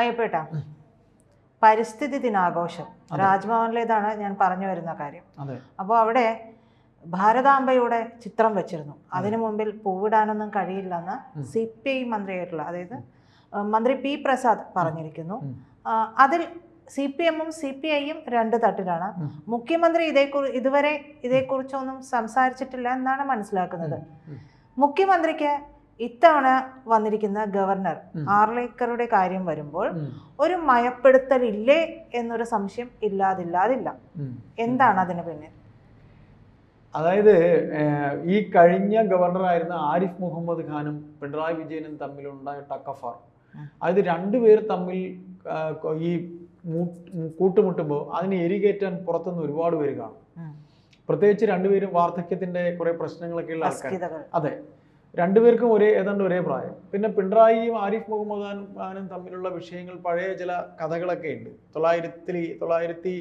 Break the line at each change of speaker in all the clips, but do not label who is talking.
അയ്യപ്പേട്ടാ പരിസ്ഥിതി ദിനാഘോഷം. രാജ്ഭവനിലേതാണ് ഞാൻ പറഞ്ഞു വരുന്ന കാര്യം. അപ്പോൾ അവിടെ ഭാരതാംബയുടെ ചിത്രം വെച്ചിരുന്നു. അതിനു മുമ്പിൽ പൂവിടാനൊന്നും കഴിയില്ലെന്ന്. സി പി ഐ മന്ത്രിയായിട്ടുള്ള അതായത് മന്ത്രി പി പ്രസാദ് പറഞ്ഞിരിക്കുന്നു. അതിൽ സി പി എമ്മും സി പി ഐയും രണ്ട് തട്ടിലാണ്. മുഖ്യമന്ത്രി ഇതേക്കുറി ഇതുവരെ ഇതേക്കുറിച്ചൊന്നും സംസാരിച്ചിട്ടില്ല എന്നാണ് മനസ്സിലാക്കുന്നത്. മുഖ്യമന്ത്രിക്ക് ഇത്തവണ വന്നിരിക്കുന്ന ഗവർണർ. ആർലേക്കറുടെ കാര്യം വരുമ്പോൾ ഒരു മയപ്പെടുത്തലില്ലേ എന്നൊരു സംശയം ഇല്ലാതില്ലാതില്ല. എന്താണ് അതിന് പിന്നെ
അതായത് ഈ കഴിഞ്ഞ ഗവർണറായിരുന്ന ആരിഫ് മുഹമ്മദ് ഖാനും പിണറായി വിജയനും തമ്മിലുണ്ടായ ടക്കഫാർ. അതായത് രണ്ടുപേർ തമ്മിൽ ഈ കൂട്ടുമുട്ടുമ്പോൾ അതിനെ എരികേറ്റാൻ പുറത്തുനിന്ന് ഒരുപാട് പേര് കാണും. പ്രത്യേകിച്ച് രണ്ടുപേരും വാർദ്ധക്യത്തിന്റെ കുറെ പ്രശ്നങ്ങളൊക്കെ ഉള്ള ആൾക്കാർ അതെ. രണ്ടുപേർക്കും ഒരേ ഏതാണ്ട് ഒരേ പ്രായം. പിന്നെ പിണറായിയും ആരിഫ് മുഹമ്മദ് ഖാനും തമ്മിലുള്ള വിഷയങ്ങൾ പഴയ ചില കഥകളൊക്കെ ഉണ്ട്. തൊള്ളായിരത്തി തൊള്ളായിരത്തി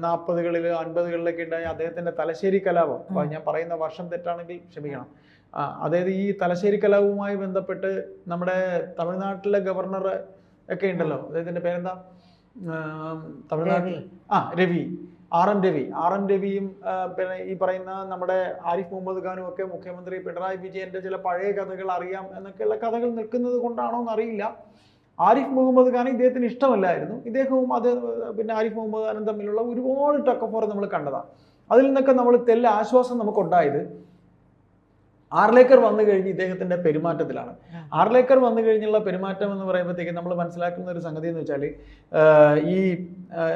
നാൽപ്പതുകളിൽ അൻപതുകളിലൊക്കെ ഉണ്ടായ അദ്ദേഹത്തിന്റെ തലശ്ശേരി കലാപം. ഞാൻ പറയുന്ന വർഷം തെറ്റാണെങ്കിൽ ക്ഷമിക്കണം. അതായത് ഈ തലശ്ശേരി കലാപവുമായി ബന്ധപ്പെട്ട് നമ്മുടെ തമിഴ്നാട്ടിലെ ഗവർണർ ഒക്കെ ഉണ്ടല്ലോ. അദ്ദേഹത്തിന്റെ പേരെന്താ? തമിഴ്നാട്ടിൽ ആ Ravi. R N Ravi. R N രവിയും പിന്നെ ഈ പറയുന്ന നമ്മുടെ ആരിഫ് മുഹമ്മദ് ഖാനും ഒക്കെ മുഖ്യമന്ത്രി പിണറായി വിജയന്റെ ചില പഴയ കഥകൾ അറിയാം എന്നൊക്കെയുള്ള കഥകൾ നിൽക്കുന്നത് കൊണ്ടാണോ എന്നറിയില്ല. ആരിഫ് മുഹമ്മദ് ഖാൻ ഇദ്ദേഹത്തിന് ഇഷ്ടമല്ലായിരുന്നു. ഇദ്ദേഹവും അത് പിന്നെ ആരിഫ് മുഹമ്മദ് ഖാനും തമ്മിലുള്ള ഒരുപാട് ടക്കഫോർ നമ്മൾ കണ്ടതാണ് അതിൽ നിന്നൊക്കെ നമ്മൾ തെല്ല ആശ്വാസം നമുക്കുണ്ടായത്. ആർലേക്കർ വന്നു കഴിഞ്ഞ് ഇദ്ദേഹത്തിന്റെ പെരുമാറ്റത്തിലാണ്. ആർലേക്കർ വന്നു കഴിഞ്ഞുള്ള പെരുമാറ്റം എന്ന് പറയുമ്പോഴത്തേക്ക് നമ്മൾ മനസ്സിലാക്കുന്ന ഒരു സംഗതി എന്ന് വെച്ചാൽ ഈ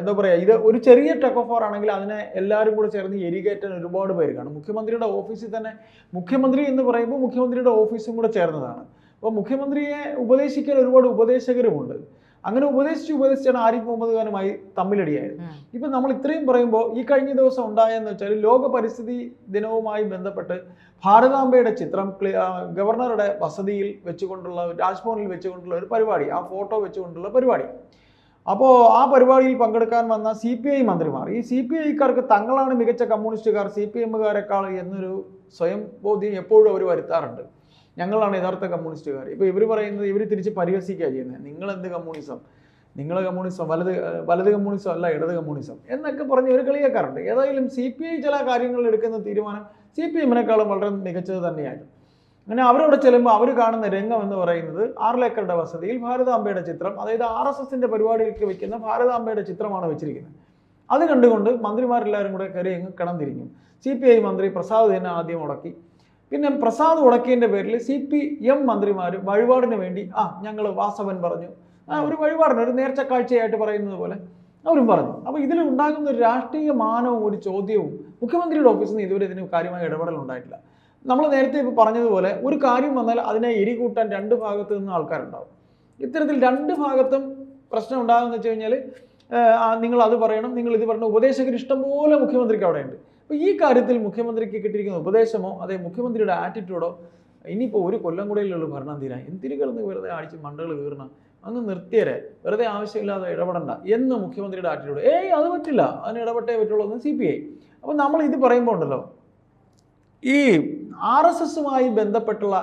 എന്താ പറയുക ഇത് ഒരു ചെറിയ ടക്ക് ഓഫ് ആണെങ്കിൽ അതിനെ എല്ലാവരും കൂടെ ചേർന്ന് എരികേറ്റാൻ ഒരുപാട് പേര് കാണും. മുഖ്യമന്ത്രിയുടെ ഓഫീസിൽ തന്നെ മുഖ്യമന്ത്രി എന്ന് പറയുമ്പോൾ മുഖ്യമന്ത്രിയുടെ ഓഫീസും കൂടെ ചേർന്നതാണ്. അപ്പോൾ മുഖ്യമന്ത്രിയെ ഉപദേശിക്കാൻ ഒരുപാട് ഉപദേശകരുമുണ്ട്. അങ്ങനെ ഉപദേശിച്ച് ഉപദേശിച്ചാണ് ആരിഫ് മുഹമ്മദ് ഖാനുമായി തമ്മിലടിയായത്. ഇപ്പൊ നമ്മൾ ഇത്രയും പറയുമ്പോൾ ഈ കഴിഞ്ഞ ദിവസം ഉണ്ടായെന്ന് വെച്ചാൽ ലോക പരിസ്ഥിതി ദിനവുമായി ബന്ധപ്പെട്ട് ഭാരതാംബയുടെ ചിത്രം ഗവർണറുടെ വസതിയിൽ വെച്ചുകൊണ്ടുള്ള രാജ്ഭവനിൽ വെച്ചുകൊണ്ടുള്ള ഒരു പരിപാടി ആ ഫോട്ടോ വെച്ചുകൊണ്ടുള്ള പരിപാടി. അപ്പോൾ ആ പരിപാടിയിൽ പങ്കെടുക്കാൻ വന്ന സി പി ഐ മന്ത്രിമാർ ഈ സി പി ഐക്കാർക്ക് തങ്ങളാണ് മികച്ച കമ്മ്യൂണിസ്റ്റുകാർ സി പി എമ്മുകാരെക്കാൾ എന്നൊരു സ്വയം ബോധ്യം എപ്പോഴും അവർ വരുത്താറുണ്ട്. ഞങ്ങളാണ് യഥാർത്ഥ കമ്മ്യൂണിസ്റ്റുകാർ. ഇപ്പോൾ ഇവർ പറയുന്നത് ഇവർ തിരിച്ച് പരിഹസിക്കുക ചെയ്യുന്നത് നിങ്ങൾ എന്ത് കമ്മ്യൂണിസം? നിങ്ങൾ കമ്മ്യൂണിസം വലത് വലത് കമ്മ്യൂണിസം അല്ല ഇടത് കമ്മ്യൂണിസം എന്നൊക്കെ പറഞ്ഞ് ഒരു കളിയാക്കാറുണ്ട്. ഏതായാലും സി പി ഐ ചില കാര്യങ്ങളിൽ എടുക്കുന്ന തീരുമാനം സി പി എമ്മിനേക്കാളും വളരെ മികച്ചത് തന്നെയായിരുന്നു. അങ്ങനെ അവരവിടെ ചെല്ലുമ്പോൾ അവർ കാണുന്ന രംഗം എന്ന് പറയുന്നത് ആറിലേക്കറുടെ വസതിയിൽ ഭാരതാംബയുടെ ചിത്രം അതായത് ആർ എസ് എസിന്റെ പരിപാടിയിലേക്ക് വെക്കുന്ന ഭാരതാംബയുടെ ചിത്രമാണ് വെച്ചിരിക്കുന്നത്. അത് കണ്ടുകൊണ്ട് മന്ത്രിമാരെല്ലാവരും കൂടെ കയറി അങ്ങ് കിടന്നിരിക്കും. സി പി ഐ മന്ത്രി പ്രസാദ് തന്നെ ആദ്യം ഉടക്കി. പിന്നെ പ്രസാദ് ഉടക്കിയതിന്റെ പേരിൽ സി പി എം മന്ത്രിമാർ വഴിപാടിന് വേണ്ടി ആ ഞങ്ങൾ വാസവൻ പറഞ്ഞു. ആ ഒരു വഴിപാടിന് ഒരു നേർച്ച കാഴ്ചയായിട്ട് പറയുന്നത് പോലെ അവരും പറഞ്ഞു. അപ്പോൾ ഇതിൽ ഉണ്ടാകുന്ന ഒരു രാഷ്ട്രീയ മാനവും ഒരു ചോദ്യവും മുഖ്യമന്ത്രിയുടെ ഓഫീസിൽ നിന്ന് ഇതുവരെ ഇതിന് കാര്യമായ ഇടപെടൽ ഉണ്ടായിട്ടില്ല. നമ്മൾ നേരത്തെ ഇപ്പോൾ പറഞ്ഞതുപോലെ ഒരു കാര്യം വന്നാൽ അതിനെ എരികൂട്ടാൻ രണ്ട് ഭാഗത്തു നിന്ന് ആൾക്കാരുണ്ടാവും. ഇത്തരത്തിൽ രണ്ട് ഭാഗത്തും പ്രശ്നം ഉണ്ടാകുമെന്ന് വെച്ച് കഴിഞ്ഞാൽ നിങ്ങൾ അത് പറയണം നിങ്ങൾ ഇത് പറയണം ഉപദേശകർ ഇഷ്ടംപോലെ മുഖ്യമന്ത്രിക്ക് അവിടെ ഉണ്ട് അപ്പോൾ ഈ കാര്യത്തിൽ മുഖ്യമന്ത്രിക്ക് കിട്ടിയിരിക്കുന്ന ഉപദേശമോ അതേ മുഖ്യമന്ത്രിയുടെ ആറ്റിറ്റ്യൂഡോ ഇനിയിപ്പോൾ ഒരു കൊല്ലം കൂടെയുള്ളൂ ഭരണം തീരാൻ. എന്തിനു കിടന്ന് വെറുതെ അടിച്ച് മണ്ടകൾ കീറണം? അങ്ങ് നിർത്തിയരെ. വെറുതെ ആവശ്യമില്ലാതെ ഇടപെടണ്ട എന്ന് മുഖ്യമന്ത്രിയുടെ ആറ്റിറ്റ്യൂഡ് ഏയ് അത് പറ്റില്ല. അതിന് ഇടപെട്ടേ പറ്റുള്ളൂ എന്ന് സി പി ഐ അപ്പോൾ നമ്മൾ ഇത് പറയുമ്പോൾ ഉണ്ടല്ലോ ഈ ആർ എസ് എസുമായി ബന്ധപ്പെട്ടുള്ള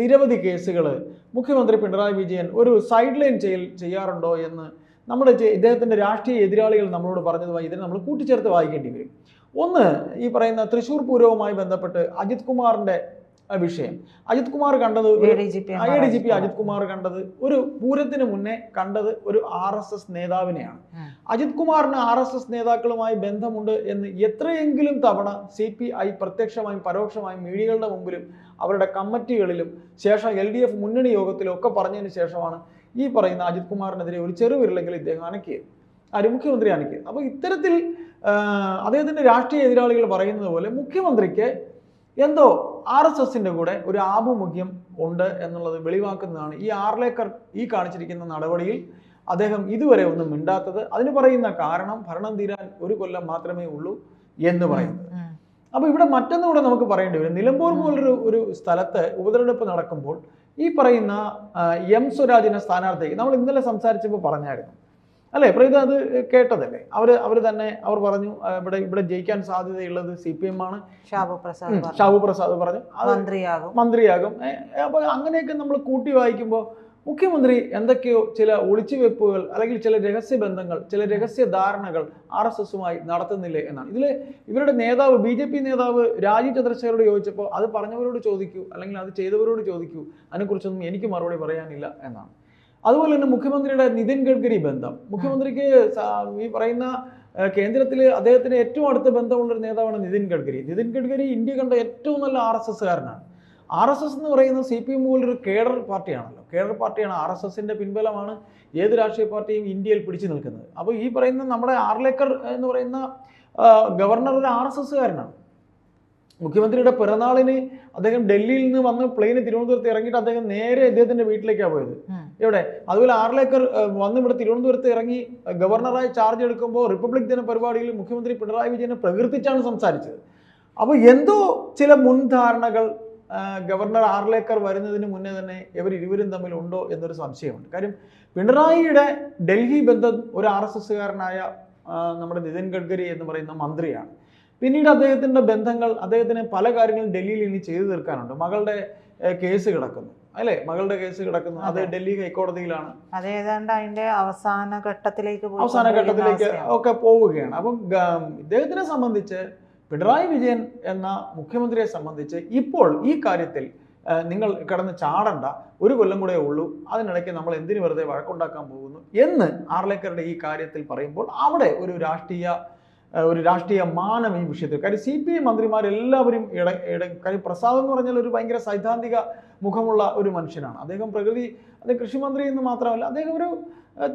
നിരവധി കേസുകൾ മുഖ്യമന്ത്രി പിണറായി വിജയൻ ഒരു സൈഡ് ലൈൻ ചെയ്യൽ ചെയ്യാറുണ്ടോ എന്ന് നമ്മുടെ ഇദ്ദേഹത്തിന്റെ രാഷ്ട്രീയ എതിരാളികൾ നമ്മളോട് പറഞ്ഞതുമായി ഇതിനെ നമ്മൾ കൂട്ടിച്ചേർത്ത് വായിക്കേണ്ടി വരും. ഒന്ന് ഈ പറയുന്ന തൃശൂർ പൂരവുമായി ബന്ധപ്പെട്ട് അജിത് കുമാറിന്റെ വിഷയം. അജിത് കുമാർ കണ്ടത്
എ
ഒരു
D G P
I D G P Ajith Kumar കണ്ടത് ഒരു പൂരത്തിന് മുന്നേ കണ്ടത് ഒരു ആർ എസ് എസ് നേതാവിനെയാണ്. അജിത് കുമാറിന് ആർ എസ് എസ് നേതാക്കളുമായി ബന്ധമുണ്ട് എന്ന് എത്രയെങ്കിലും തവണ സി പി ഐ പ്രത്യക്ഷമായും പരോക്ഷമായും മീഡിയകളുടെ മുമ്പിലും അവരുടെ കമ്മിറ്റികളിലും ശേഷം എൽ ഡി എഫ് മുന്നണി യോഗത്തിലും ഒക്കെ പറഞ്ഞതിന് ശേഷമാണ് ഈ പറയുന്ന അജിത് കുമാറിനെതിരെ ഒരു ചെറുവിരലെങ്കിൽ ഇദ്ദേഹം അനക്കിയത്. ആര് മുഖ്യമന്ത്രി അനക്കിയത്. അപ്പോൾ ഇത്തരത്തിൽ ആ, അദ്ദേഹത്തിന്റെ രാഷ്ട്രീയ എതിരാളികൾ പറയുന്നത് പോലെ മുഖ്യമന്ത്രിക്ക് എന്തോ ആർ എസ് എസിന്റെ കൂടെ ഒരു ആഭിമുഖ്യം ഉണ്ട് എന്നുള്ളത് വെളിവാക്കുന്നതാണ് ഈ ആർലേക്കർ ഈ കാണിച്ചിരിക്കുന്ന നടപടിയിൽ അദ്ദേഹം ഇതുവരെ ഒന്നും മിണ്ടാത്തത്. അതിന് പറയുന്ന കാരണം ഭരണം തീരാൻ ഒരു കൊല്ലം മാത്രമേ ഉള്ളൂ എന്ന് പറയുന്നത്. അപ്പൊ ഇവിടെ മറ്റൊന്നും കൂടെ നമുക്ക് പറയേണ്ടി വരും. നിലമ്പൂർ പോലൊരു ഒരു സ്ഥലത്ത് ഉപതെരഞ്ഞെടുപ്പ് നടക്കുമ്പോൾ ഈ പറയുന്ന എം. സ്വരാജിനെ സ്ഥാനാർത്ഥിക്ക് നമ്മൾ ഇന്നലെ സംസാരിച്ചപ്പോൾ പറഞ്ഞായിരുന്നു. അല്ലേ പ്രീത അത് കേട്ടതല്ലേ? അവർ അവർ തന്നെ അവർ പറഞ്ഞു ഇവിടെ ഇവിടെ ജയിക്കാൻ സാധ്യതയുള്ളത് സി പി എം ആണ്.
ഷാബു പ്രസാദ് പറഞ്ഞു.
ഷാബു പ്രസാദ് പറഞ്ഞു.
മന്ത്രിയാകും.
മന്ത്രിയാകും. ഏ, അപ്പൊ അങ്ങനെയൊക്കെ നമ്മൾ കൂട്ടി വായിക്കുമ്പോൾ മുഖ്യമന്ത്രി എന്തൊക്കെയോ ചില ഒളിച്ചുവെപ്പുകൾ അല്ലെങ്കിൽ ചില രഹസ്യ ബന്ധങ്ങൾ ചില രഹസ്യ ധാരണകൾ ആർ എസ് എസുമായി നടത്തുന്നില്ലേ എന്നാണ്. ഇതിൽ ഇവരുടെ നേതാവ് ബി ജെ പി നേതാവ് രാജീവ് ചന്ദ്രശേഖരോട് ചോദിച്ചപ്പോൾ അത് പറഞ്ഞവരോട് ചോദിക്കൂ അല്ലെങ്കിൽ അത് ചെയ്തവരോട് ചോദിക്കൂ. അതിനെക്കുറിച്ചൊന്നും എനിക്ക് മറുപടി പറയാനില്ല എന്നാണ്. അതുപോലെ തന്നെ മുഖ്യമന്ത്രിയുടെ നിതിൻ ഗഡ്കരി ബന്ധം. മുഖ്യമന്ത്രിക്ക് ഈ പറയുന്ന കേന്ദ്രത്തിൽ അദ്ദേഹത്തിന് ഏറ്റവും അടുത്ത ബന്ധമുള്ള ഒരു നേതാവാണ് നിതിൻ ഗഡ്കരി. നിതിൻ ഗഡ്കരി ഇന്ത്യ കണ്ട ഏറ്റവും നല്ല ആർ എസ് എസ്സുകാരനാണ്. ആർ എസ് എസ് എന്ന് പറയുന്ന സി പി എം പോലൊരു കേഡർ പാർട്ടിയാണല്ലോ. കേഡർ പാർട്ടിയാണ് ആർ എസ് എസിന്റെ പിൻബലമാണ് ഏത് രാഷ്ട്രീയ പാർട്ടിയും ഇന്ത്യയിൽ പിടിച്ചു നിൽക്കുന്നത്. അപ്പോൾ ഈ പറയുന്ന നമ്മുടെ ആർലേക്കർ എന്ന് പറയുന്ന ഗവർണർ ഒരു ആർ എസ് എസ്സുകാരനാണ്. മുഖ്യമന്ത്രിയുടെ പിറന്നാളിന് അദ്ദേഹം ഡൽഹിയിൽ നിന്ന് വന്ന് പ്ലെയിന് തിരുവനന്തപുരത്ത് ഇറങ്ങിയിട്ട് അദ്ദേഹം നേരെ അദ്ദേഹത്തിന്റെ വീട്ടിലേക്കാണ് പോയത്.
ഇവിടെ
എവിടെ? അതുപോലെ ആറിലേക്കർ വന്ന് ഇവിടെ തിരുവനന്തപുരത്ത് ഇറങ്ങി ഗവർണറായി ചാർജ് എടുക്കുമ്പോൾ റിപ്പബ്ലിക് ദിന പരിപാടിയിൽ മുഖ്യമന്ത്രി പിണറായി വിജയനെ പ്രകീർത്തിച്ചാണ് സംസാരിച്ചത്. അപ്പോൾ എന്തോ ചില മുൻധാരണകൾ ധാരണകൾ ഗവർണർ ആറിലേക്കർ വരുന്നതിന് മുന്നേ തന്നെ ഇവർ ഇരുവരും തമ്മിൽ ഉണ്ടോ എന്നൊരു സംശയമുണ്ട്. കാര്യം പിണറായിയുടെ ഡൽഹി ബന്ധം ഒരു ആർ എസ് എസ്സുകാരനായ നമ്മുടെ നിതിൻ ഗഡ്കരി എന്ന് പറയുന്ന മന്ത്രിയാണ്. പിന്നീട് അദ്ദേഹത്തിന്റെ ബന്ധങ്ങൾ അദ്ദേഹത്തിന് പല കാര്യങ്ങളും ഡൽഹിയിൽ ഇനി ചെയ്തു തീർക്കാനുണ്ട്. മകളുടെ കേസ് കിടക്കുന്നു. അല്ലേ? മകളുടെ കേസ് കിടക്കുന്നു. അത് ഡൽഹി ഹൈക്കോടതിയിലാണ്.
അത് ഏതാണ്ട് അതിന്റെ അവസാന ഘട്ടത്തിലേക്ക്
അവസാന ഘട്ടത്തിലേക്ക് ഒക്കെ പോവുകയാണ്. അപ്പം ഇദ്ദേഹത്തിനെ സംബന്ധിച്ച് പിണറായി വിജയൻ എന്ന മുഖ്യമന്ത്രിയെ സംബന്ധിച്ച് ഇപ്പോൾ ഈ കാര്യത്തിൽ നിങ്ങൾ കിടന്ന് ചാടണ്ട. ഒരു കൊല്ലം കൂടെ ഉള്ളൂ. അതിനിടയ്ക്ക് നമ്മൾ എന്തിനു വെറുതെ വഴക്കുണ്ടാക്കാൻ പോകുന്നു എന്ന് ആർലേക്കറുടെ ഈ കാര്യത്തിൽ പറയുമ്പോൾ അവിടെ ഒരു രാഷ്ട്രീയ ഒരു രാഷ്ട്രീയ മാനം ഈ വിഷയത്തിൽ. കാര്യം സി പി ഐ മന്ത്രിമാരെല്ലാവരും ഇട ഇട കാര്യം പ്രസാദ് എന്ന് പറഞ്ഞാൽ ഒരു ഭയങ്കര സൈദ്ധാന്തിക മുഖമുള്ള ഒരു മനുഷ്യനാണ്. അദ്ദേഹം പ്രകൃതി അദ്ദേഹം കൃഷിമന്ത്രി എന്ന് മാത്രമല്ല അദ്ദേഹം ഒരു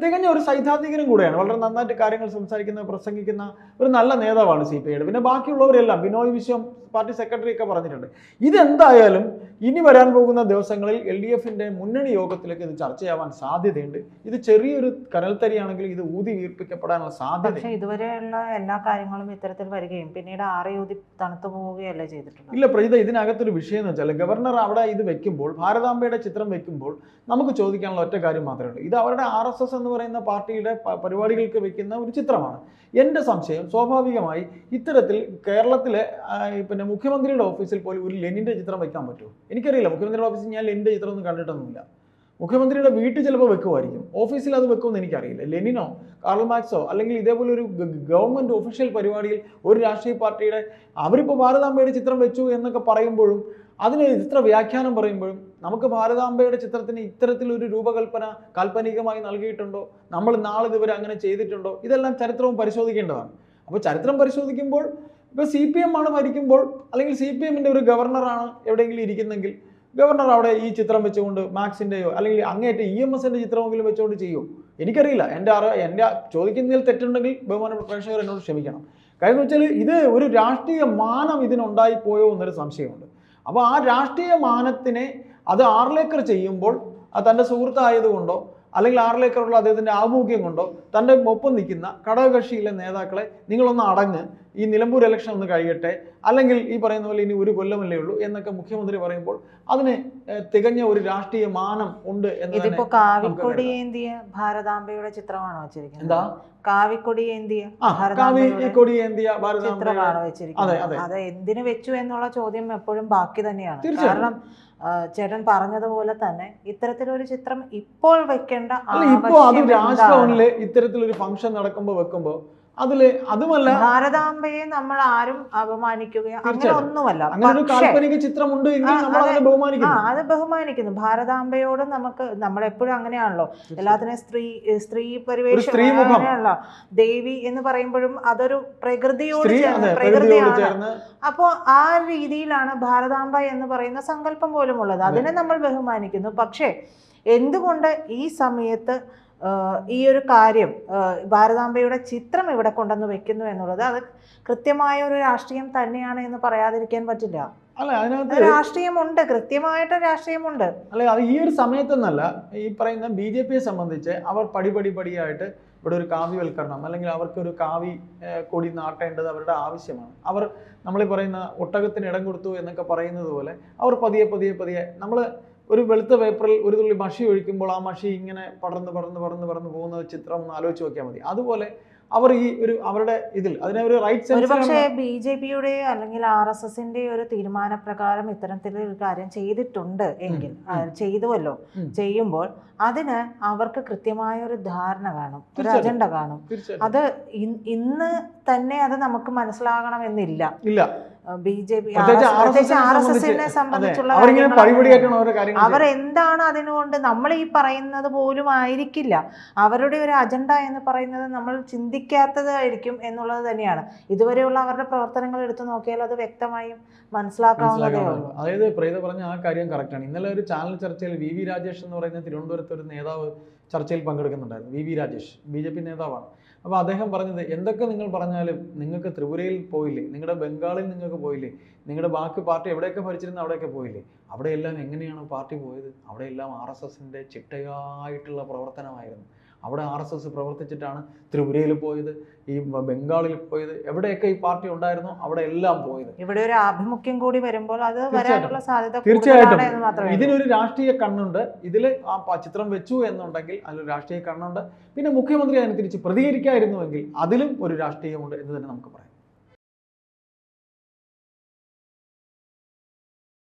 തികഞ്ഞ ഒരു സൈദ്ധാന്തികനും കൂടെയാണ്. വളരെ നന്നായിട്ട് കാര്യങ്ങൾ സംസാരിക്കുന്ന പ്രസംഗിക്കുന്ന ഒരു നല്ല നേതാവാണ് സി പി ഐയുടെ. പിന്നെ ബാക്കിയുള്ളവരെല്ലാം ബിനോയ് വിശ്വം പാർട്ടി സെക്രട്ടറി ഒക്കെ പറഞ്ഞിട്ടുണ്ട്. ഇതെന്തായാലും ഇനി വരാൻ പോകുന്ന ദിവസങ്ങളിൽ എൽ ഡി എഫിന്റെ മുന്നണി യോഗത്തിലേക്ക് ഇത് ചർച്ചയാവാൻ സാധ്യതയുണ്ട്. ഇത് ചെറിയൊരു കനൽത്തരിയാണെങ്കിൽ ഇത് ഊതി വീർപ്പിക്കപ്പെടാനുള്ള സാധ്യത
പക്ഷേ ഇതുവരെയുള്ള എല്ലാ കാര്യങ്ങളും ഇത്തരത്തിൽ വരികയും പിന്നീട് ആറയൂതി തണുത്തു പോവുകയല്ല ചെയ്തിട്ടുള്ളത്?
ഇല്ല പ്രജിത ഇതിനകത്തൊരു വിഷയം എന്ന് വെച്ചാൽ ഗവർണർ അവിടെ ഇത് വെക്കുമ്പോൾ ഭാരതാംബയുടെ ചിത്രം വെക്കുമ്പോൾ നമുക്ക് ചോദിക്കാനുള്ള ഒറ്റ കാര്യം മാത്രമേ ഉള്ളൂ. ഇത് അവരുടെ ആർ എസ് എസ് എന്ന് പറയുന്ന പാർട്ടിയുടെ പരിപാടികൾക്ക് വെക്കുന്ന ഒരു ചിത്രമാണ്. എന്റെ സംശയം സ്വാഭാവികമായി ഇത്തരത്തിൽ കേരളത്തിലെ പിന്നെ മുഖ്യമന്ത്രിയുടെ ഓഫീസിൽ പോലും ഒരു ലെനിന്റെ ചിത്രം വെക്കാൻ പറ്റുമോ? എനിക്കറിയില്ല. മുഖ്യമന്ത്രിയുടെ ഓഫീസിൽ ഞാൻ ലെനിന്റെ ചിത്രം ഒന്നും കണ്ടിട്ടൊന്നുമില്ല. മുഖ്യമന്ത്രിയുടെ വീട്ടിൽ ചിലപ്പോൾ വെക്കുമായിരിക്കും. ഓഫീസിൽ അത് വെക്കുമെന്ന് എനിക്കറിയില്ല. ലെനിനോ കാർൾ മാക്സോ അല്ലെങ്കിൽ ഇതേപോലെ ഒരു ഗവൺമെന്റ് ഒഫീഷ്യൽ പരിപാടിയിൽ ഒരു രാഷ്ട്രീയ പാർട്ടിയുടെ അവരിപ്പോൾ ഭാരതാംബയുടെ ചിത്രം വെച്ചു എന്നൊക്കെ പറയുമ്പോഴും അതിന് ഇത്ര വ്യാഖ്യാനം പറയുമ്പോഴും നമുക്ക് ഭാരതാംബയുടെ ചിത്രത്തിന് ഇത്തരത്തിലൊരു രൂപകൽപ്പന കാൽപ്പനികമായി നൽകിയിട്ടുണ്ടോ? നമ്മൾ നാളെ നാളിതുവരെ അങ്ങനെ ചെയ്തിട്ടുണ്ടോ? ഇതെല്ലാം ചരിത്രവും പരിശോധിക്കേണ്ടതാണ്. അപ്പോൾ ചരിത്രം പരിശോധിക്കുമ്പോൾ ഇപ്പോൾ സി പി എം ആണ് ഭരിക്കുമ്പോൾ അല്ലെങ്കിൽ സി പി എമ്മിന്റെ ഒരു ഗവർണറാണ് എവിടെയെങ്കിലും ഇരിക്കുന്നെങ്കിൽ ഗവർണർ അവിടെ ഈ ചിത്രം വെച്ചുകൊണ്ട് മാക്സിന്റെയോ അല്ലെങ്കിൽ അങ്ങേറ്റ ഇ എം എസിന്റെ ചിത്രമെങ്കിലും വെച്ചുകൊണ്ട് ചെയ്യൂ. എനിക്കറിയില്ല. എന്റെ അറിവ് എന്റെ ചോദിക്കുന്നതിൽ തെറ്റുണ്ടെങ്കിൽ ബഹുമാനപ്പെട്ട പ്രേക്ഷകർ എന്നോട് ക്ഷമിക്കണം. കാര്യം എന്ന് വെച്ചാൽ ഇത് ഒരു രാഷ്ട്രീയ മാനം ഇതിനുണ്ടായിപ്പോയോ എന്നൊരു സംശയമുണ്ട്. അപ്പോൾ ആ രാഷ്ട്രീയ മാനത്തിനെ അത് ആർലേക്കർ ചെയ്യുമ്പോൾ തന്റെ സുഹൃത്തായതുകൊണ്ടോ അല്ലെങ്കിൽ ആറിലേക്കറുള്ള അദ്ദേഹത്തിന്റെ ആഭിമുഖ്യം കൊണ്ടോ തന്റെ ഒപ്പം നിൽക്കുന്ന ഘടകകക്ഷിയിലെ നേതാക്കളെ നിങ്ങളൊന്ന് അടങ്ങ്. ഈ നിലമ്പൂർ ഇലക്ഷൻ ഒന്ന് കഴിയട്ടെ. അല്ലെങ്കിൽ ഈ പറയുന്ന പോലെ ഇനി ഒരു കൊല്ലമല്ലേ ഉള്ളൂ എന്നൊക്കെ മുഖ്യമന്ത്രി പറയുമ്പോൾ അതിന് തികഞ്ഞ ഒരു രാഷ്ട്രീയ മാനം ഉണ്ട്
ഇതിപ്പോ കാവിക്കൊടി ഏന്തിയ ഭാരതാംബയുടെ ചിത്രമാണോ വെച്ചിരിക്കുന്നത്?
എന്താ?
കാവിക്കൊടി ഏന്തിയ
ഏന്തിയ ഭാരതാംബ
ചിത്രമാണ് വെച്ചിരിക്കുന്നത്?
അതെ.
എന്തിനു വെച്ചു എന്നുള്ള ചോദ്യം എപ്പോഴും ബാക്കി തന്നെയാണ്. കാരണം ചേട്ടൻ പറഞ്ഞതുപോലെ തന്നെ ഇത്തരത്തിലൊരു ചിത്രം ഇപ്പോൾ വെക്കേണ്ട
ഇപ്പോൾ ഇപ്പോ അത് രാജ്ഭവനിലെ ഇത്തരത്തിലൊരു ഫംഗ്ഷൻ നടക്കുമ്പോൾ വെക്കുമ്പോ അതിൽ അതുമല്ല
ഭാരതാംബയെ നമ്മൾ ആരും അപമാനിക്കുകയോ അങ്ങനെ ഒന്നുമല്ല.
കാൽപ്പനിക ചിത്രമുണ്ട്
അതെ.
ബഹുമാനിക്കുന്നു.
ഭാരതാംബയോട് നമുക്ക് നമ്മൾ എപ്പോഴും അങ്ങനെയാണല്ലോ എല്ലാത്തിനും സ്ത്രീ സ്ത്രീ പരിവേഷം അങ്ങനെയല്ല ദേവി എന്ന് പറയുമ്പോഴും അതൊരു പ്രകൃതിയോട് ചേർന്ന് പ്രകൃതിയാണ്.
അപ്പോ
അപ്പോൾ ആ രീതിയിലാണ് ഭാരതാംബ എന്ന് പറയുന്ന സങ്കല്പം പോലും ഉള്ളത് അതിനെ നമ്മൾ ബഹുമാനിക്കുന്നു. പക്ഷേ എന്തുകൊണ്ട് ഈ സമയത്ത് ഈ ഒരു കാര്യം ഭാരതാംബയുടെ ചിത്രം ഇവിടെ കൊണ്ടുവന്ന് വെക്കുന്നു എന്നുള്ളത് അത് കൃത്യമായ ഒരു രാഷ്ട്രീയം തന്നെയാണ് എന്ന് പറയാതിരിക്കാൻ പറ്റില്ല.
അല്ല അതിനകത്ത്
അത് രാഷ്ട്രീയമുണ്ട് കൃത്യമായിട്ട് രാഷ്ട്രീയമുണ്ട്.
അല്ലെ അത് ഈ ഒരു സമയത്തെന്നല്ല ഈ പറയുന്ന ബി ജെ പിയെ സംബന്ധിച്ച് അവർ പടിപടി പടിയായിട്ട് ഇവിടെ ഒരു കാവ്യവൽക്കരണം അല്ലെങ്കിൽ അവർക്ക് ഒരു കാവി കൊടി നാട്ടേണ്ടത് അവരുടെ ആവശ്യമാണ്. അവർ നമ്മൾ പറയുന്ന ഒട്ടകത്തിന് ഇടം കൊടുത്തു എന്നൊക്കെ പറയുന്നത് പോലെ അവർ പതിയെ പതിയെ പതിയെ നമ്മൾ ഒരു വെളുത്ത പേപ്പറിൽ ഒരു തുള്ളി മഷി ഒഴിക്കുമ്പോൾ ആ മഷി ഇങ്ങനെ പടർന്ന് പടർന്ന് പടർന്ന് പടർന്ന് പോകുന്ന ചിത്രം ഒന്ന് ആലോചിച്ച് നോക്കിയാൽ മതി. അതുപോലെ അവർ ഈ ഒരു അവരുടെ ഇതിൽ അതിനെ ഒരു റൈറ്റ്
സെൻസ് പക്ഷേ ബി ജെ പിയുടെ അല്ലെങ്കിൽ ആർ എസ് എസിന്റെ ഒരു തീരുമാനപ്രകാരം ഇത്തരത്തിലൊരു കാര്യം ചെയ്തിട്ടുണ്ട് എങ്കിൽ ചെയ്തുവല്ലോ ചെയ്യുമ്പോൾ അതിന് അവർക്ക് കൃത്യമായ ഒരു ധാരണ കാണും ഒരു അജണ്ട കാണും. അത് ഇന്ന് തന്നെ അത് നമുക്ക് മനസ്സിലാകണമെന്നില്ല.
ഇല്ല.
B J P R S എസിനെ സംബന്ധിച്ചുള്ള അവർ എന്താണ് അതിനുകൊണ്ട് നമ്മൾ ഈ പറയുന്നത് പോലും ആയിരിക്കില്ല. അവരുടെ ഒരു അജണ്ട എന്ന് പറയുന്നത് നമ്മൾ ചിന്തിക്കാത്തതായിരിക്കും എന്നുള്ളത് തന്നെയാണ്. ഇതുവരെയുള്ള അവരുടെ പ്രവർത്തനങ്ങൾ എടുത്തു നോക്കിയാൽ അത് വ്യക്തമായും മനസ്സിലാക്കാവുന്നതേ ഉള്ളൂ.
അതായത് പ്രീത പറഞ്ഞ ആ കാര്യം കറക്റ്റാണ് ഇന്നലെ ഒരു ചാനൽ ചർച്ചയിൽ വി വി രാജേഷ് എന്ന് പറയുന്ന തിരുവനന്തപുരത്ത് ഒരു നേതാവ് ചർച്ചയിൽ പങ്കെടുക്കുന്നുണ്ടായിരുന്നു. V V Rajesh B J P നേതാവാണ്. അപ്പോൾ അദ്ദേഹം പറഞ്ഞത് എന്തൊക്കെ നിങ്ങൾ പറഞ്ഞാലും നിങ്ങൾക്ക് ത്രിപുരയിൽ പോയില്ലേ നിങ്ങളുടെ ബംഗാളിൽ നിങ്ങൾക്ക് പോയില്ലേ? നിങ്ങളുടെ ബാക്കി പാർട്ടി എവിടെയൊക്കെ ഭരിച്ചിരുന്ന അവിടെയൊക്കെ പോയില്ലേ? അവിടെയെല്ലാം എങ്ങനെയാണ് പാർട്ടി പോയത്? അവിടെയെല്ലാം ആർ എസ് എസിന്റെ ചിട്ടയായിട്ടുള്ള പ്രവർത്തനമായിരുന്നു. അവിടെ ആർ എസ് എസ് പ്രവർത്തിച്ചിട്ടാണ് ത്രിപുരയിൽ പോയത് ഈ ബംഗാളിൽ പോയത്. എവിടെയൊക്കെ ഈ പാർട്ടി ഉണ്ടായിരുന്നു? അവിടെ എല്ലാം പോയത്.
ഇവിടെ ഒരു ആഭിമുഖ്യം കൂടി വരുമ്പോൾ അത്
തീർച്ചയായിട്ടും.
വരാനുള്ള സാധ്യത
തീർച്ചയായിട്ടും. ഇതിനൊരു രാഷ്ട്രീയ കണ്ണുണ്ട്. ഇതിൽ ആ ചിത്രം വെച്ചു എന്നുണ്ടെങ്കിൽ അതിലൊരു രാഷ്ട്രീയ കണ്ണുണ്ട്. പിന്നെ മുഖ്യമന്ത്രി അതിനെ തിരിച്ച് പ്രതികരിക്കായിരുന്നുവെങ്കിൽ അതിലും ഒരു രാഷ്ട്രീയമുണ്ട് എന്ന് തന്നെ നമുക്ക് പറയാം.